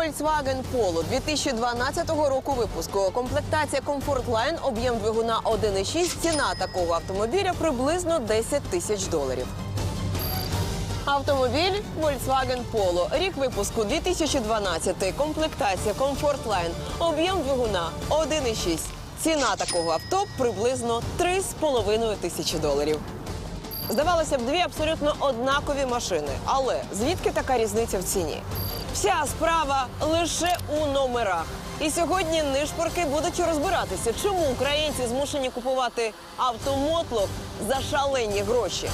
Volkswagen Polo 2012 року випуску. Комплектація Comfort Line, об'єм двигуна 1,6. Ціна такого автомобіля приблизно 10 тисяч доларів. Автомобіль Volkswagen Polo. Рік випуску 2012. Комплектація Comfort Line. Об'єм двигуна 1,6. Ціна такого авто приблизно 3,5 тисячі доларів. Здавалося б, дві абсолютно однакові машини. Але звідки така різниця в ціні? Вся справа лише у номерах. І сьогодні нишпорки будуть розбиратися, чому українці змушені купувати автомотлок за шалені гроші.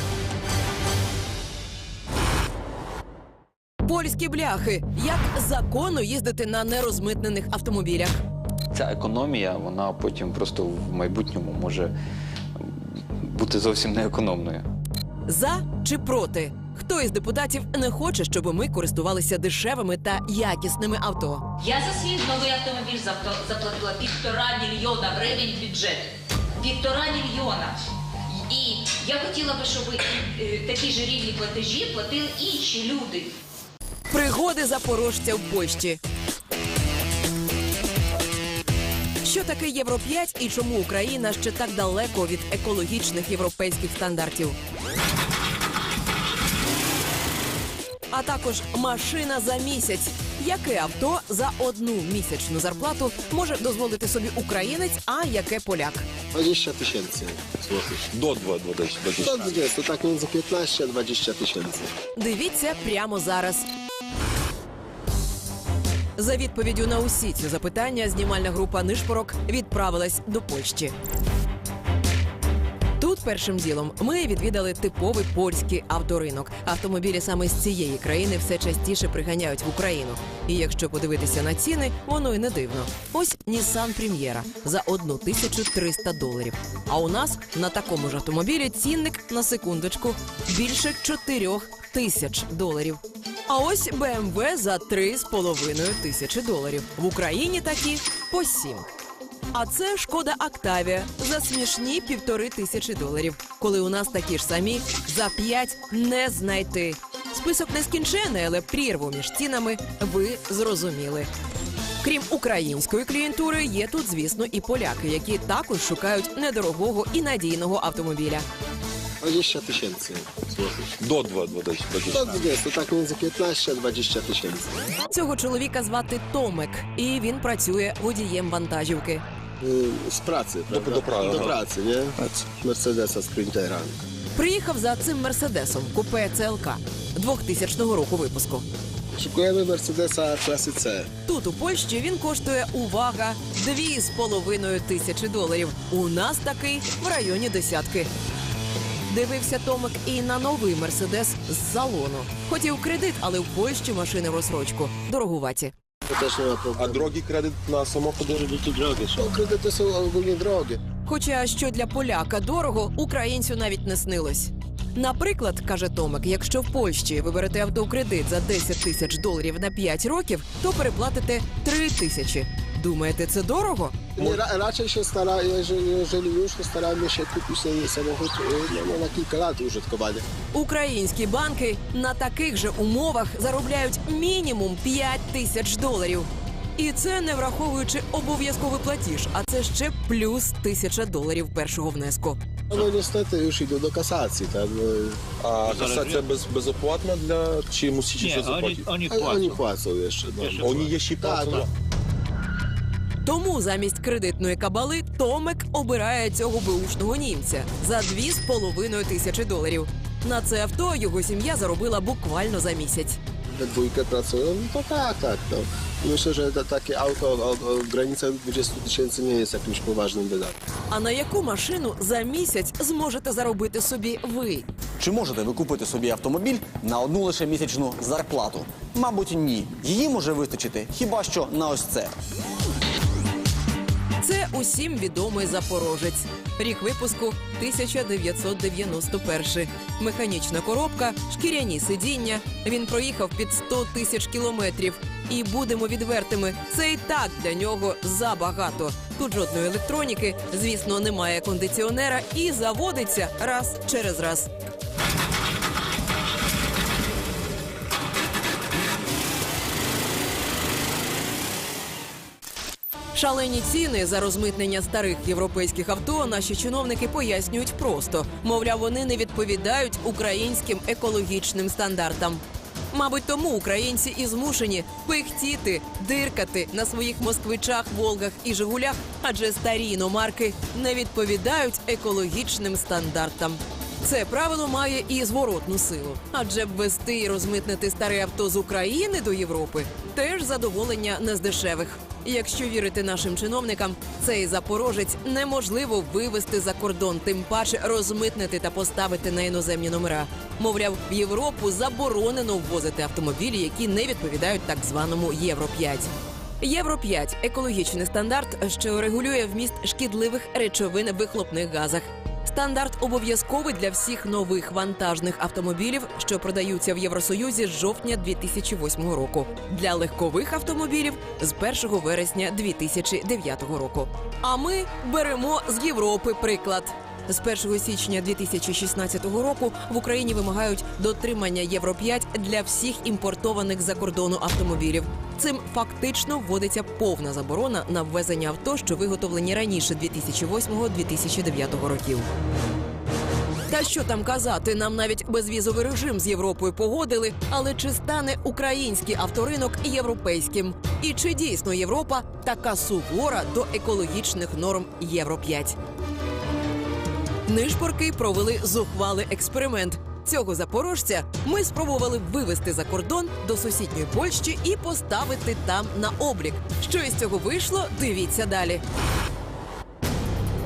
Польські бляхи. Як законно їздити на нерозмитнених автомобілях? Ця економія, вона потім просто в майбутньому може бути зовсім неекономною. За чи проти? Хто із депутатів не хоче, щоб ми користувалися дешевими та якісними авто? Я за свій новий автомобіль заплатила півтора мільйона гривень в бюджет. Півтора мільйона. І я хотіла би, щоб е, такі ж рівні платежі платили інші люди. Пригоди запорожця в Польщі. Що таке Євро 5 і чому Україна ще так далеко від екологічних європейських стандартів? А також машина за місяць. Яке авто за одну місячну зарплату може дозволити собі українець, а яке поляк? 20 tysięcy złotych. До 2, 20, 20. Do 20, tak między 15 a 20 tysięcy. Дивіться прямо зараз. За відповіддю на усі ці запитання знімальна група Нишпорок відправилась до Польщі. Першим ділом ми відвідали типовий польський авторинок. Автомобілі саме з цієї країни все частіше приганяють в Україну. І якщо подивитися на ціни, воно й не дивно. Ось Nissan Прем'єра за 1300 доларів. А у нас на такому ж автомобілі цінник на секундочку більше 4 тисяч доларів. А ось BMW за 3,5 тисячі доларів. В Україні такі по 7. А це шкода Октавія за смішні півтори тисячі доларів. Коли у нас такі ж самі за п'ять не знайти. Список нескінчений, але прірву між цінами ви зрозуміли. Крім української клієнтури, є тут, звісно, і поляки, які також шукають недорогого і надійного автомобіля. 20 tysięcy złotych. До 2, 20, 20. Do 20, tak między 15 a 20 tysięcy. Цього чоловіка звати Томек, і він працює водієм вантажівки. Y, Z pracy, prawda? do pra- Do aha. pracy, nie? Приїхав за цим мерседесом купе ЦЛК 2000 року випуску. Szykujemy Mercedesa klasy C. Тут у Польщі він коштує увага 2,5 тисячі доларів. У нас такий в районі десятки. Дивився Томик і на новий мерседес з салону. Хотів кредит, але в Польщі машини в розсрочку. Дорогуваті. А дорогі кредит на самоходи? дорогі, są. Kredyty są ogólnie. Хоча що для поляка дорого, українцю навіть не снилось. Наприклад, каже Томик, якщо в Польщі ви берете автокредит за 10 тисяч доларів на 5 років, то переплатите 3 тисячі. Думаєте, це дорого? Ra, raczej się stara, jeżeli, jeżeli już, to staramy się kupić sobie samochód no, na kilka lat użytkowania. Українські банки на таких же умовах заробляють мінімум 5 тисяч доларів. І це не враховуючи обов'язковий платіж, а це ще плюс тисяча доларів першого внеску. No, no niestety już idą do kasacji, tak? No, А касація без, безоплатна для чи мусите Nie, щось oni, заплатити? jeszcze. No. Jeszcze Вони є ще tak. Тому замість кредитної кабали Томек обирає цього беушного німця за 2,5 тисячі доларів. На це авто його сім'я заробила буквально за місяць. dwójkę pracują, no to tak, tak. No. Myślę, że to, takie auto o, o granicach 20 tysięcy nie jest jakimś poważnym wydatkiem. А на яку машину за місяць зможете заробити собі ви? Чи можете ви купити собі автомобіль на одну лише місячну зарплату? Мабуть, ні. Її може вистачити хіба що на ось це. Це усім відомий запорожець. Рік випуску 1991. Механічна коробка, шкіряні сидіння. Він проїхав під 100 тисяч кілометрів. І будемо відвертими, це і так для нього забагато. Тут жодної електроніки, звісно, немає кондиціонера і заводиться раз через раз. Шалені ціни за розмитнення старих європейських авто наші чиновники пояснюють просто: мовляв, вони не відповідають українським екологічним стандартам. Мабуть, тому українці і змушені пихтіти, диркати на своїх москвичах, волгах і жигулях, адже старі іномарки не відповідають екологічним стандартам. Це правило має і зворотну силу, адже б вести і розмитнити старе авто з України до Європи теж задоволення не з дешевих. Якщо вірити нашим чиновникам, цей запорожець неможливо вивезти за кордон, тим паче розмитнити та поставити на іноземні номера. Мовляв, в Європу заборонено ввозити автомобілі, які не відповідають так званому Євро 5 Євро 5 екологічний стандарт, що регулює вміст шкідливих речовин в вихлопних газах. Стандарт обов'язковий для всіх нових вантажних автомобілів, що продаються в Євросоюзі з жовтня 2008 року. Для легкових автомобілів з 1 вересня 2009 року. А ми беремо з Європи приклад. З 1 січня 2016 року в Україні вимагають дотримання Євро 5 для всіх імпортованих за кордону автомобілів. Цим фактично вводиться повна заборона на ввезення авто, що виготовлені раніше 2008-2009 років. Та що там казати, нам навіть безвізовий режим з Європою погодили. Але чи стане український авторинок європейським? І чи дійсно Європа така сувора до екологічних норм Євро 5 Нишпорки провели зухвалий експеримент. Цього запорожця ми спробували вивезти за кордон до сусідньої Польщі і поставити там на облік. Що із цього вийшло? Дивіться далі.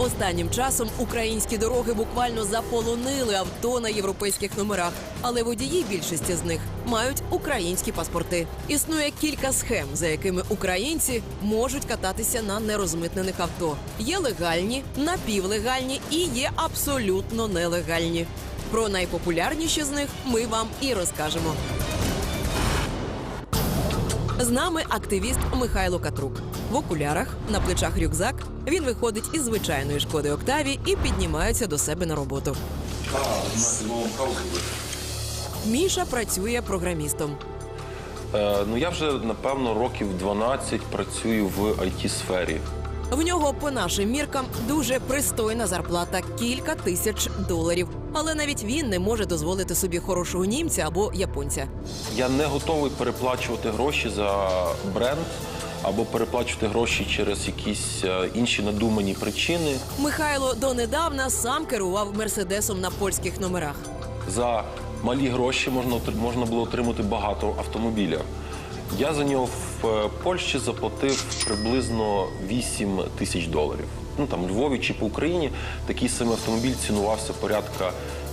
Останнім часом українські дороги буквально заполонили авто на європейських номерах, але водії більшості з них мають українські паспорти. Існує кілька схем, за якими українці можуть кататися на нерозмитнених авто. Є легальні, напівлегальні і є абсолютно нелегальні. Про найпопулярніші з них ми вам і розкажемо. З нами активіст Михайло Катрук. В окулярах на плечах рюкзак. Він виходить із звичайної шкоди Октаві і піднімається до себе на роботу. Міша працює програмістом. Е, ну я вже напевно років 12 працюю в it сфері В нього, по нашим міркам, дуже пристойна зарплата кілька тисяч доларів. Але навіть він не може дозволити собі хорошого німця або японця. Я не готовий переплачувати гроші за бренд або переплачувати гроші через якісь е, інші надумані причини. Михайло донедавна сам керував мерседесом на польських номерах. За малі гроші можна можна було отримати багато автомобіля. Я за нього в е, Польщі заплатив приблизно 8 тисяч доларів. Ну там Львові чи по Україні такий самий автомобіль цінувався порядка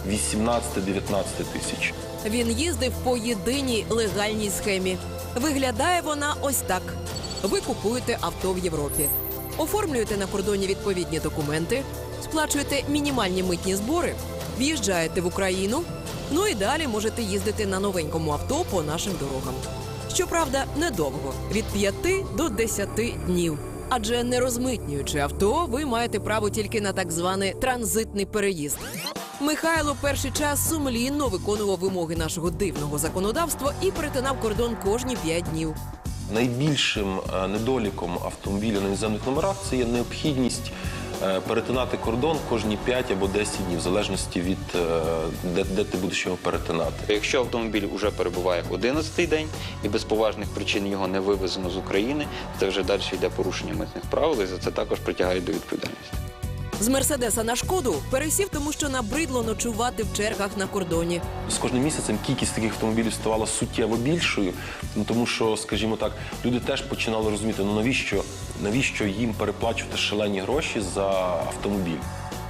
18-19 тисяч. Він їздив по єдиній легальній схемі. Виглядає вона ось так: ви купуєте авто в Європі, оформлюєте на кордоні відповідні документи, сплачуєте мінімальні митні збори, в'їжджаєте в Україну. Ну і далі можете їздити на новенькому авто по нашим дорогам. Щоправда, недовго від 5 до 10 днів. Адже не розмитнюючи авто, ви маєте право тільки на так званий транзитний переїзд. Михайло перший час сумлінно виконував вимоги нашого дивного законодавства і перетинав кордон кожні 5 днів. Найбільшим е, недоліком автомобіля на іноземних номерах це є необхідність перетинати кордон кожні 5 або 10 днів, в залежності від е, де, де ти будеш його перетинати. Якщо автомобіль вже перебуває 11-й день і без поважних причин його не вивезено з України, це вже далі йде порушення митних правил, і за це також притягають до відповідальності. З мерседеса на шкоду пересів, тому що набридло ночувати в чергах на кордоні. З кожним місяцем кількість таких автомобілів ставала суттєво більшою, ну, тому що, скажімо так, люди теж починали розуміти, ну навіщо, навіщо їм переплачувати шалені гроші за автомобіль.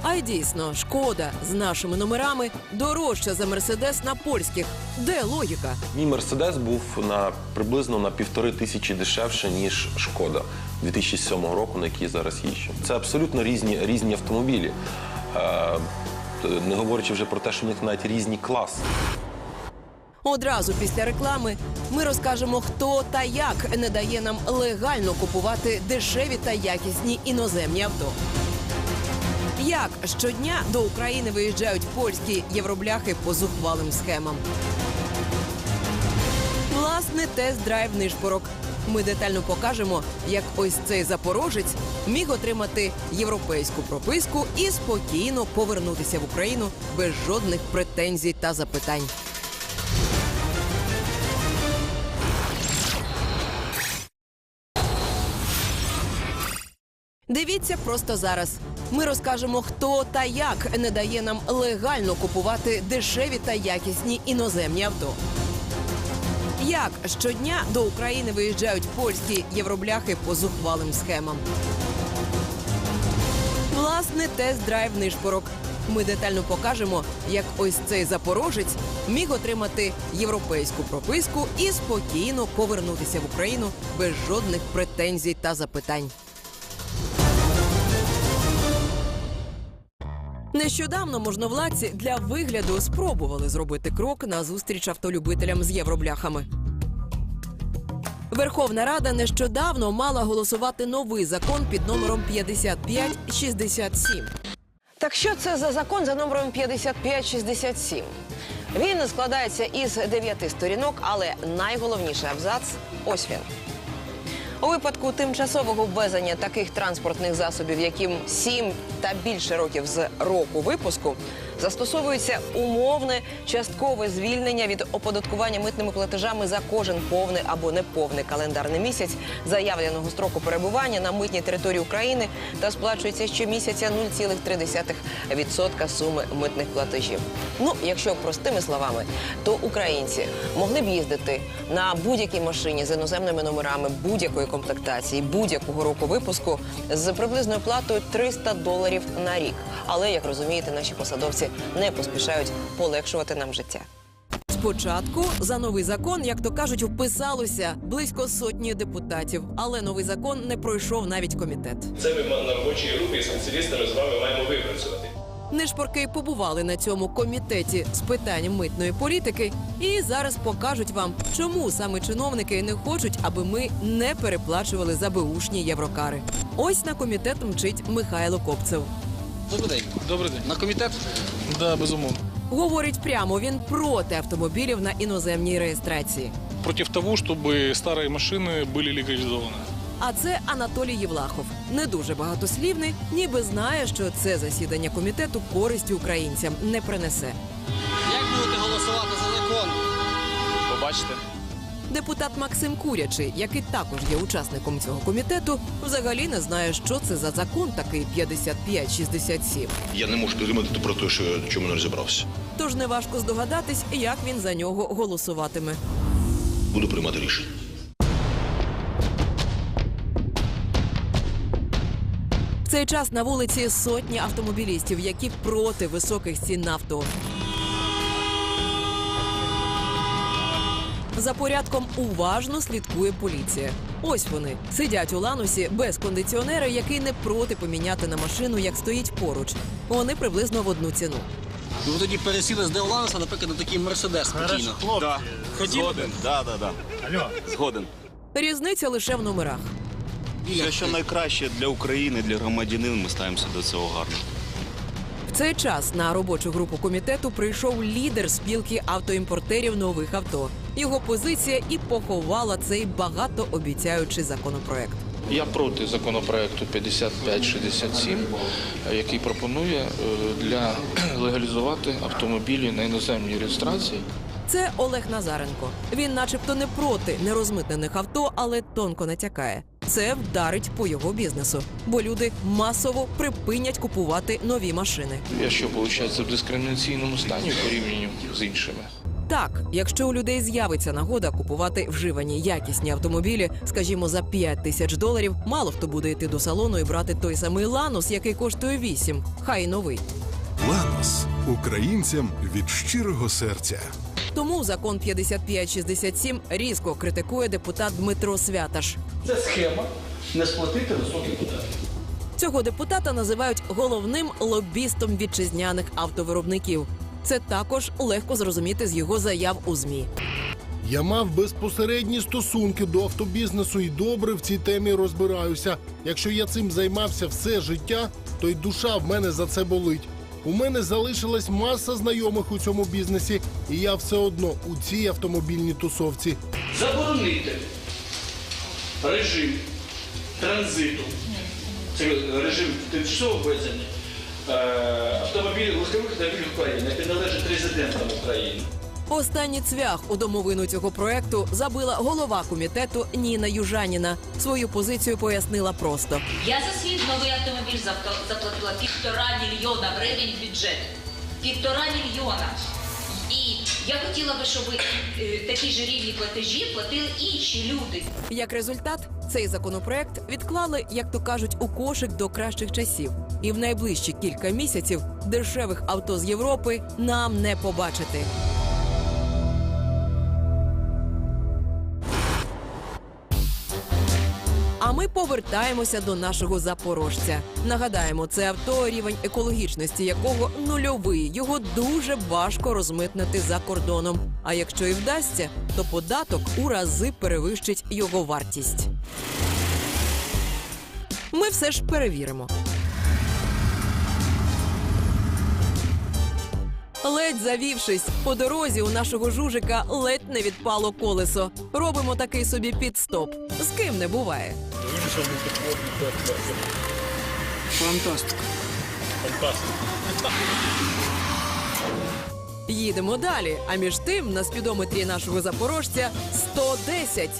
А й дійсно, шкода з нашими номерами дорожча за мерседес на польських. Де логіка? Мій мерседес був на приблизно на півтори тисячі дешевше ніж шкода 2007 року, на який я зараз їжджу. Це абсолютно різні, різні автомобілі. Е, не говорячи вже про те, що в них навіть різні класи. Одразу після реклами ми розкажемо, хто та як не дає нам легально купувати дешеві та якісні іноземні авто. Як щодня до України виїжджають польські євробляхи по зухвалим схемам. Власне, тест-драйв нишпорок. Ми детально покажемо, як ось цей запорожець міг отримати європейську прописку і спокійно повернутися в Україну без жодних претензій та запитань. Дивіться просто зараз. Ми розкажемо, хто та як не дає нам легально купувати дешеві та якісні іноземні авто. Як щодня до України виїжджають польські євробляхи по зухвалим схемам. Власне, тест-драйв нишпорок. Ми детально покажемо, як ось цей запорожець міг отримати європейську прописку і спокійно повернутися в Україну без жодних претензій та запитань. Нещодавно можновладці для вигляду спробували зробити крок на зустріч автолюбителям з євробляхами. Верховна Рада нещодавно мала голосувати новий закон під номером 5567. Так що це за закон за номером 5567? Він складається із дев'яти сторінок, але найголовніший абзац ось він. У випадку тимчасового ввезення таких транспортних засобів, яким 7 та більше років з року випуску, застосовується умовне часткове звільнення від оподаткування митними платежами за кожен повний або неповний календарний місяць заявленого строку перебування на митній території України та сплачується щомісяця 0,3% суми митних платежів. Ну, якщо простими словами, то українці могли б їздити на будь-якій машині з іноземними номерами будь-якої комплектації, будь-якого року випуску з приблизною платою 300 доларів на рік. Але як розумієте, наші посадовці не поспішають полегшувати нам життя. Спочатку за новий закон, як то кажуть, вписалося близько сотні депутатів, але новий закон не пройшов навіть комітет. Це ми на робочій групі з спеціалістами з вами маємо випрацювати. Нишпорки побували на цьому комітеті з питань митної політики і зараз покажуть вам, чому саме чиновники не хочуть, аби ми не переплачували за беушні єврокари. Ось на комітет мчить Михайло Копцев. Добрий день. Добрий день. На комітет Да, безумовно. Говорить прямо, він проти автомобілів на іноземній реєстрації. Против того, чтобы старые машины были легализованы. А це Анатолій Євлахов. Не дуже багатослівний, ніби знає, що це засідання комітету користі українцям не принесе. як будете голосувати за закон? Побачите. Депутат Максим Курячий, який також є учасником цього комітету, взагалі не знає, що це за закон такий 5567. Я не можу підтримати про те, що чому не розібрався. Тож неважко здогадатись, як він за нього голосуватиме. Буду приймати рішення. В цей час на вулиці сотні автомобілістів, які проти високих цін на За порядком уважно слідкує поліція. Ось вони сидять у ланусі без кондиціонера, який не проти поміняти на машину, як стоїть поруч. Вони приблизно в одну ціну. Ви тоді пересіли з Деоланса, наприклад, на такий мерседес спокійно. Да. Згоден. Да, да, да. Згоден. Різниця лише в номерах. Все, що найкраще для України, для громадянина, ми ставимося до цього гарно. В цей час на робочу групу комітету прийшов лідер спілки автоімпортерів нових авто. Його позиція і поховала цей багатообіцяючий законопроект. Я проти законопроекту 5567, е, який пропонує е, для легалізувати автомобілі на іноземній реєстрації. Це Олег Назаренко. Він, начебто, не проти нерозмитнених авто, але тонко натякає. Це вдарить по його бізнесу, бо люди масово припинять купувати нові машини. Я що, виходить, в дискримінаційному стані порівнянні з іншими? Так, якщо у людей з'явиться нагода купувати вживані якісні автомобілі, скажімо, за 5 тисяч доларів, мало хто буде йти до салону і брати той самий ланус, який коштує 8, хай новий. Ланос українцям від щирого серця. Тому закон 5567 різко критикує депутат Дмитро Святаш. Це схема не сплатити високі податки. Цього депутата називають головним лобістом вітчизняних автовиробників. Це також легко зрозуміти з його заяв у змі. Я мав безпосередні стосунки до автобізнесу і добре в цій темі розбираюся. Якщо я цим займався все життя, то й душа в мене за це болить. У мене залишилась маса знайомих у цьому бізнесі, і я все одно у цій автомобільній тусовці. Заборонити режим транзиту, це режим тимчасового ввезення е, автомобілів легкових автомобілів України, який належить резидентам України. Останній цвях у домовину цього проекту забила голова комітету Ніна Южаніна. Свою позицію пояснила просто. Я за свій новий автомобіль завто- заплатила півтора мільйона гривень в бюджет. Півтора мільйона. Я хотіла би, щоб е, такі ж рівні платежі платили інші люди. Як результат, цей законопроект відклали, як то кажуть, у кошик до кращих часів. І в найближчі кілька місяців дешевих авто з Європи нам не побачити. Ми повертаємося до нашого запорожця. Нагадаємо, це авто, рівень екологічності якого нульовий. Його дуже важко розмитнити за кордоном. А якщо і вдасться, то податок у рази перевищить його вартість. Ми все ж перевіримо. Ледь завівшись по дорозі, у нашого жужика ледь не відпало колесо. Робимо такий собі підстоп. З ким не буває. Фантастика. Їдемо далі. А між тим на спідометрі нашого запорожця 110.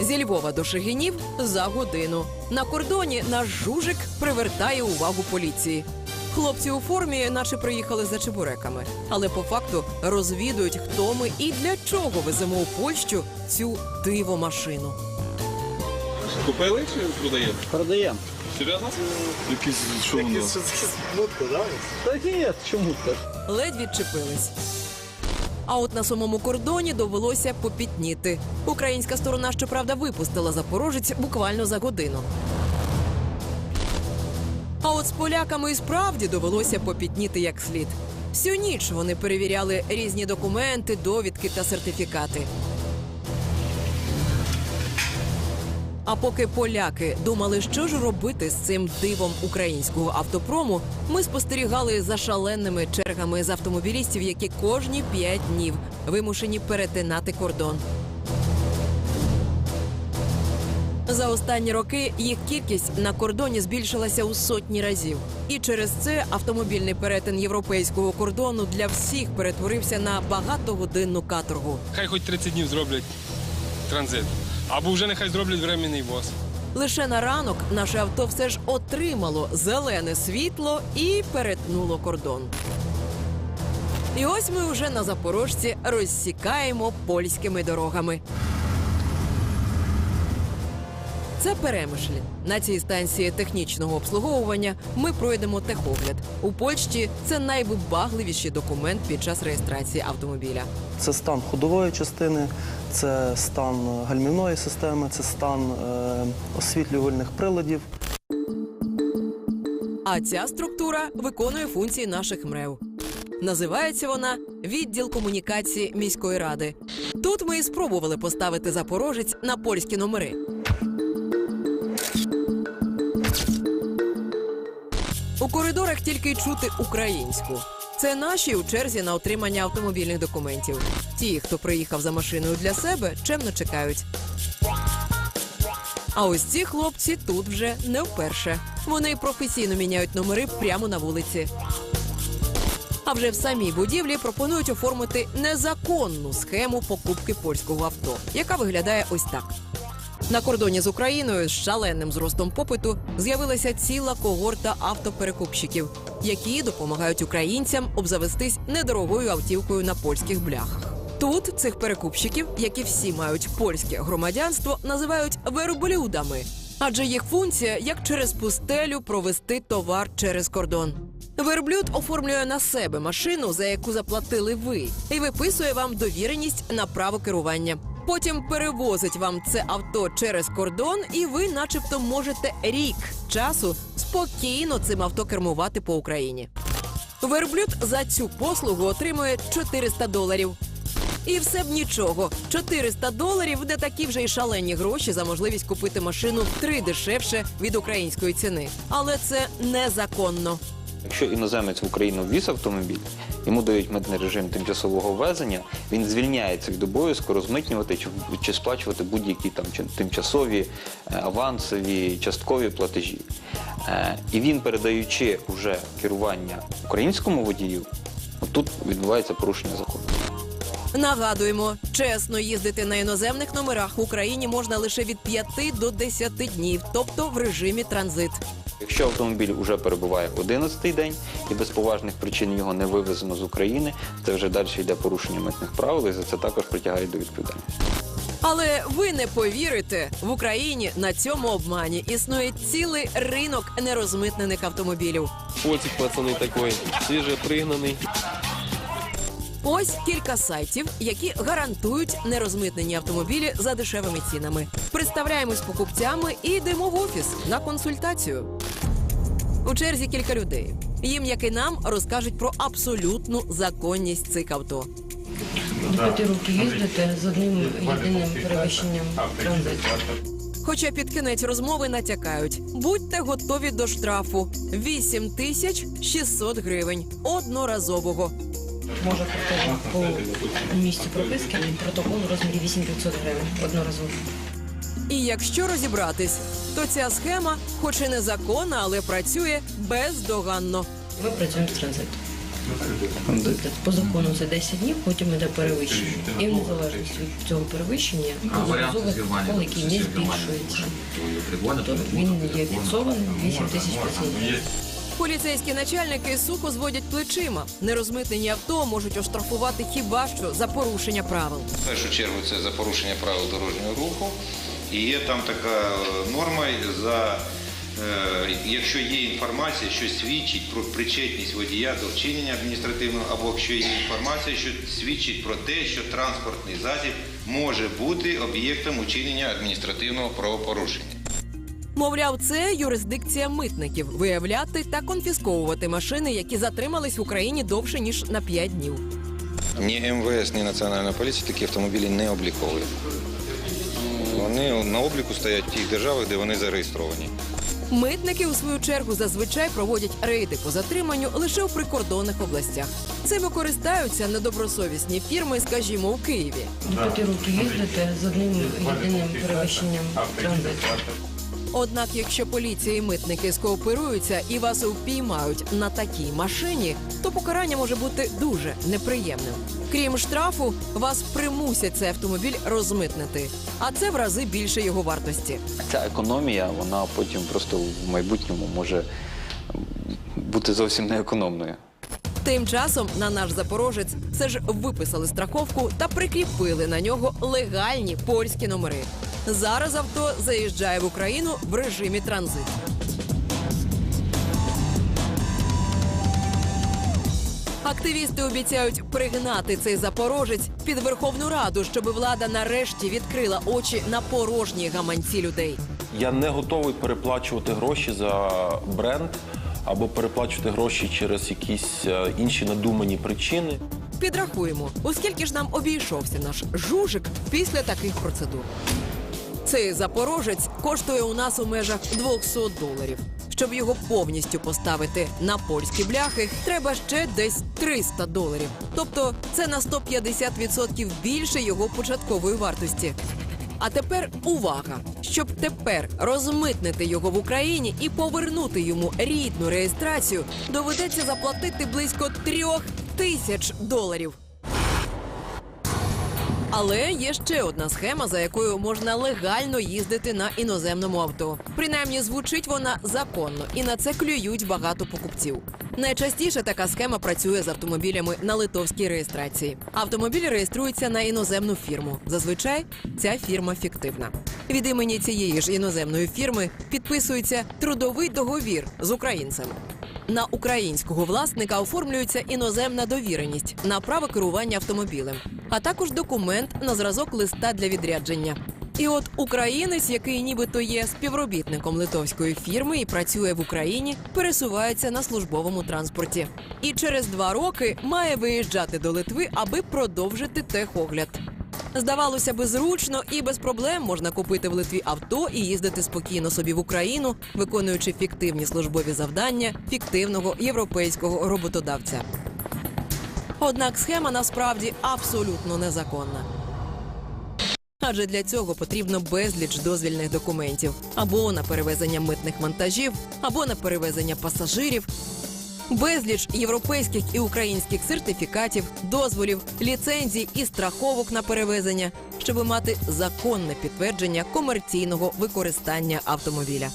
Зі Львова до Шегинів за годину. На кордоні наш жужик привертає увагу поліції. Хлопці у формі, наче приїхали за чебуреками, але по факту розвідують, хто ми і для чого веземо у Польщу цю дивомашину. Купили чи продаєте? Продаємо. Серйозно? Якісь що воно? Так ні, чому так? ледь відчепились. А от на самому кордоні довелося попітніти. Українська сторона, щоправда, випустила запорожець буквально за годину. А от з поляками і справді довелося попітніти як слід. Всю ніч вони перевіряли різні документи, довідки та сертифікати. А поки поляки думали, що ж робити з цим дивом українського автопрому, ми спостерігали за шаленими чергами з автомобілістів, які кожні п'ять днів вимушені перетинати кордон. За останні роки їх кількість на кордоні збільшилася у сотні разів. І через це автомобільний перетин європейського кордону для всіх перетворився на багатогодинну каторгу. Хай хоч 30 днів зроблять транзит. Або вже нехай зроблять временний ввоз. Лише на ранок наше авто все ж отримало зелене світло і перетнуло кордон. І ось ми вже на запорожці розсікаємо польськими дорогами. Це перемишлі. На цій станції технічного обслуговування ми пройдемо техогляд. У Польщі це найвибагливіший документ під час реєстрації автомобіля. Це стан ходової частини, це стан гальмівної системи, це стан е, освітлювальних приладів. А ця структура виконує функції наших МРЕВ. Називається вона відділ комунікації міської ради. Тут ми і спробували поставити запорожець на польські номери. Коридорах тільки й чути українську. Це наші у черзі на отримання автомобільних документів. Ті, хто приїхав за машиною для себе, чемно чекають. А ось ці хлопці тут вже не вперше. Вони професійно міняють номери прямо на вулиці. А вже в самій будівлі пропонують оформити незаконну схему покупки польського авто, яка виглядає ось так. На кордоні з Україною з шаленим зростом попиту з'явилася ціла когорта автоперекупщиків, які допомагають українцям обзавестись недорогою автівкою на польських бляхах. Тут цих перекупщиків, які всі мають польське громадянство, називають верблюдами, адже їх функція як через пустелю провести товар через кордон. Верблюд оформлює на себе машину, за яку заплатили ви, і виписує вам довіреність на право керування. Потім перевозить вам це авто через кордон, і ви, начебто, можете рік часу спокійно цим авто кермувати по Україні. Верблюд за цю послугу отримує 400 доларів. І все б нічого. 400 доларів не такі вже й шалені гроші за можливість купити машину втри дешевше від української ціни. Але це незаконно. Якщо іноземець в Україну ввіз автомобіль, йому дають митний режим тимчасового ввезення, він звільняється від обов'язку розмитнювати чи, чи сплачувати будь-які там тимчасові, е, авансові, часткові платежі. Е, І він, передаючи вже керування українському водію, тут відбувається порушення закону. Нагадуємо, чесно їздити на іноземних номерах в Україні можна лише від 5 до 10 днів, тобто в режимі транзит. Якщо автомобіль вже перебуває 11-й день і без поважних причин його не вивезено з України, це вже далі йде порушення митних правил і за це також притягають до відповідальності. Але ви не повірите, в Україні на цьому обмані існує цілий ринок нерозмитнених автомобілів. Оцік пацани такий, свіжепригнаний. Ось кілька сайтів, які гарантують нерозмитнені автомобілі за дешевими цінами. Представляємось покупцями і йдемо в офіс на консультацію. У черзі кілька людей. Їм, як і нам, розкажуть про абсолютну законність цих авто. П'яти років їздите з одним єдиним перевищенням транзиту. Хоча під кінець розмови натякають, будьте готові до штрафу 8 тисяч 600 гривень одноразового. Може прийти по місці прописки протокол у розмірі 8500 гривень одноразово. І якщо розібратись, то ця схема, хоч і незаконна, але працює бездоганно. Ми працюємо з транзитом. По закону це 10 днів, потім йде перевищення. І в незалежності від цього перевищення протокол, який не збільшується. Тобто він є фіксованим 8500 гривень. Поліцейські начальники сухо зводять плечима. Нерозмитнені авто можуть оштрафувати хіба що за порушення правил. В першу чергу це за порушення правил дорожнього руху. І є там така е, норма за. е, Якщо є інформація, що свідчить про причетність водія до вчинення адміністративного, або якщо є інформація, що свідчить про те, що транспортний засіб може бути об'єктом учинення адміністративного правопорушення. Мовляв, це юрисдикція митників виявляти та конфісковувати машини, які затримались в Україні довше ніж на 5 днів. Ні МВС, ні Національна поліція такі автомобілі не обліковують. Вони на обліку стоять в тих державах, де вони зареєстровані. Митники у свою чергу зазвичай проводять рейди по затриманню лише у прикордонних областях. Цими користаються недобросовісні фірми, скажімо, у Києві. П'яти років їздите з одним єдиним перевищенням транзиту. Однак, якщо поліція і митники скооперуються і вас впіймають на такій машині, то покарання може бути дуже неприємним. Крім штрафу, вас примусять цей автомобіль розмитнити, а це в рази більше його вартості. Ця економія, вона потім просто в майбутньому може бути зовсім неекономною. Тим часом на наш запорожець все ж виписали страховку та прикріпили на нього легальні польські номери. Зараз авто заїжджає в Україну в режимі транзиту. Активісти обіцяють пригнати цей запорожець під Верховну Раду, щоб влада нарешті відкрила очі на порожні гаманці людей. Я не готовий переплачувати гроші за бренд або переплачувати гроші через якісь е, інші надумані причини. Підрахуємо, оскільки ж нам обійшовся наш жужик після таких процедур. Цей запорожець коштує у нас у межах 200 доларів. Щоб його повністю поставити на польські бляхи, треба ще десь 300 доларів. Тобто це на 150% більше його початкової вартості. А тепер увага! Щоб тепер розмитнити його в Україні і повернути йому рідну реєстрацію, доведеться заплатити близько трьох тисяч доларів. Але є ще одна схема, за якою можна легально їздити на іноземному авто. Принаймні звучить вона законно, і на це клюють багато покупців. Найчастіше така схема працює з автомобілями на литовській реєстрації. Автомобіль реєструється на іноземну фірму. Зазвичай ця фірма фіктивна. Від імені цієї ж іноземної фірми підписується трудовий договір з українцем. На українського власника оформлюється іноземна довіреність на право керування автомобілем, а також документ на зразок листа для відрядження. І от українець, який нібито є співробітником литовської фірми і працює в Україні, пересувається на службовому транспорті. І через два роки має виїжджати до Литви, аби продовжити техогляд. Здавалося би, зручно і без проблем можна купити в Литві авто і їздити спокійно собі в Україну, виконуючи фіктивні службові завдання фіктивного європейського роботодавця. Однак схема насправді абсолютно незаконна. Адже для цього потрібно безліч дозвільних документів або на перевезення митних вантажів, або на перевезення пасажирів, безліч європейських і українських сертифікатів, дозволів, ліцензій і страховок на перевезення, щоб мати законне підтвердження комерційного використання автомобіля.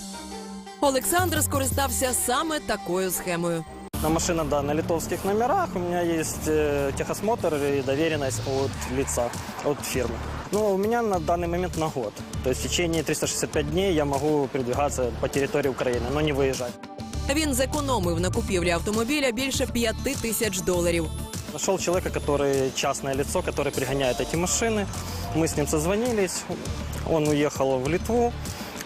Олександр скористався саме такою схемою. На машина, да, на литовских номерах. У меня есть э, техосмотр и доверенность от лица, от фирмы. Но у меня на данный момент на год. То есть в течение 365 дней я могу передвигаться по территории Украины, но не выезжать. Він зекономив на купівлі автомобіля більше п'яти тисяч доларів. Нашел человека, который частное лицо, который пригоняет эти машины. Мы с ним созвонились. Он уехал в Литву,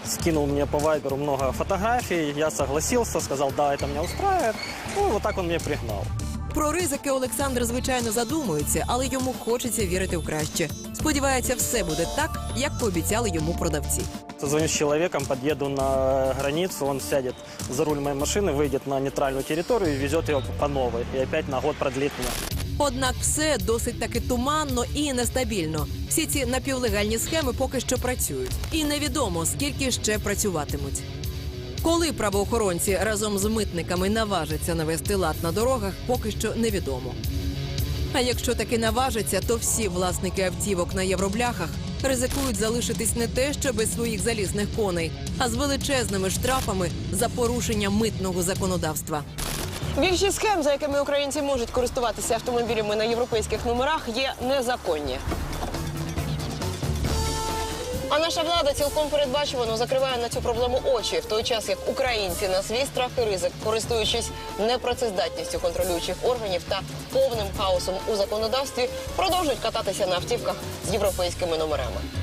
скинул мне по вайберу много фотографий. Я согласился, сказал, да, это меня устраивает. Ну, вот так он меня пригнал. Про ризики Олександр звичайно задумується, але йому хочеться вірити в краще. Сподівається, все буде так, як пообіцяли йому продавці. Созвонюсь с человеком, подъеду на границу, он сядет за руль моей машины, выйдет на нейтральную территорию и везет ее по новой. И опять на год продлит меня. Однак все досить таки туманно і нестабільно. Всі ці напівлегальні схеми поки що працюють, і невідомо скільки ще працюватимуть. Коли правоохоронці разом з митниками наважаться навести лад на дорогах, поки що невідомо. А якщо таки наважаться, то всі власники автівок на євробляхах ризикують залишитись не те, що без своїх залізних коней, а з величезними штрафами за порушення митного законодавства. Більшість схем, за якими українці можуть користуватися автомобілями на європейських номерах, є незаконні. А наша влада цілком передбачувано закриває на цю проблему очі, в той час як українці на свій страх і ризик, користуючись непрацездатністю контролюючих органів та повним хаосом у законодавстві, продовжують кататися на автівках з європейськими номерами.